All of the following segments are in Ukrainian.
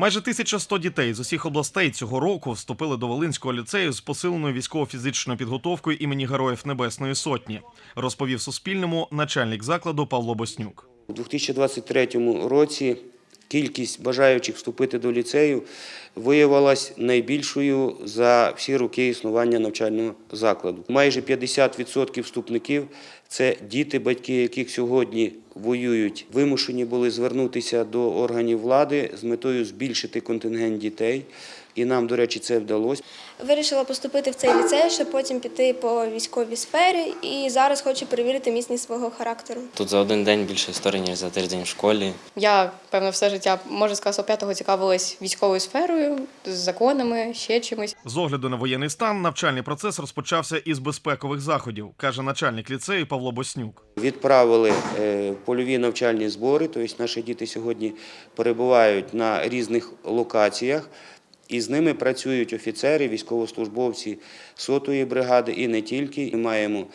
Майже 1100 дітей з усіх областей цього року вступили до Волинського ліцею з посиленою військово-фізичною підготовкою імені Героїв Небесної Сотні, розповів Суспільному начальник закладу Павло Боснюк. У 2023 році кількість бажаючих вступити до ліцею виявилась найбільшою за всі роки існування навчального закладу. Майже 50% вступників це діти, батьки яких сьогодні воюють, вимушені були звернутися до органів влади з метою збільшити контингент дітей. І нам, до речі, це вдалося. Вирішила поступити в цей ліцей, щоб потім піти по військовій сфері. І зараз хочу перевірити міцність свого характеру. Тут за один день більше історії, ніж за тиждень в школі. Я, певно, все життя, може, з класу п'ятого цікавилась військовою сферою, з законами, ще чимось. З огляду на воєнний стан навчальний процес розпочався із безпекових заходів, каже начальник ліцею Павло Боснюк. Відправили е, польові навчальні збори, тобто наші діти сьогодні перебувають на різних локаціях, і з ними працюють офіцери, військовослужбовці сотої бригади. І не тільки. Ми маємо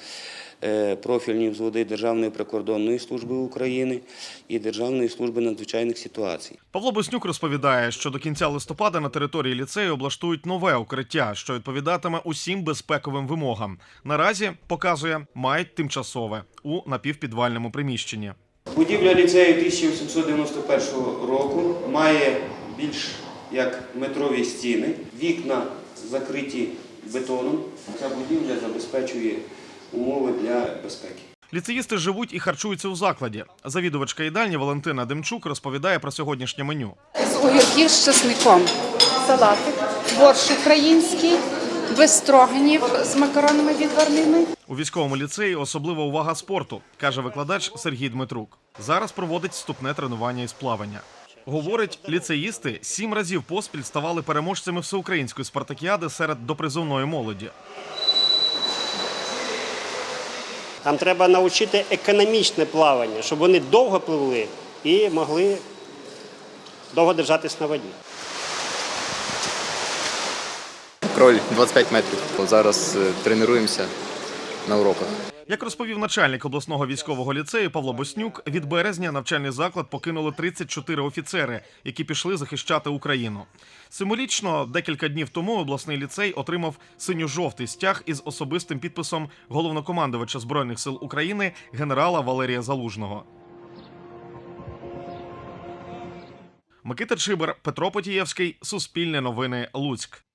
профільні взводи Державної прикордонної служби України і Державної служби надзвичайних ситуацій. Павло Боснюк розповідає, що до кінця листопада на території ліцею облаштують нове укриття, що відповідатиме усім безпековим вимогам. Наразі показує мають тимчасове у напівпідвальному приміщенні. Будівля ліцею 1891 року має більш як метрові стіни, вікна закриті бетоном. Ця будівля забезпечує умови для безпеки. Ліцеїсти живуть і харчуються у закладі. Завідувачка їдальні Валентина Демчук розповідає про сьогоднішнє меню. з огірків з чесником, салатик, борщ український, без строганів з макаронами відварними. У військовому ліцеї особлива увага спорту, каже викладач Сергій Дмитрук. Зараз проводить вступне тренування із плавання. Говорить, ліцеїсти сім разів поспіль ставали переможцями всеукраїнської спартакіади серед допризовної молоді. Нам треба навчити економічне плавання, щоб вони довго пливли і могли довго держатись на воді. Кроль 25 метрів. Зараз е, тренуємося на уроках. Як розповів начальник обласного військового ліцею Павло Боснюк, від березня навчальний заклад покинули 34 офіцери, які пішли захищати Україну. Символічно декілька днів тому обласний ліцей отримав синьо-жовтий стяг із особистим підписом головнокомандувача збройних сил України генерала Валерія Залужного. Микита Чибер, Петро Потієвський, Суспільне новини, Луцьк.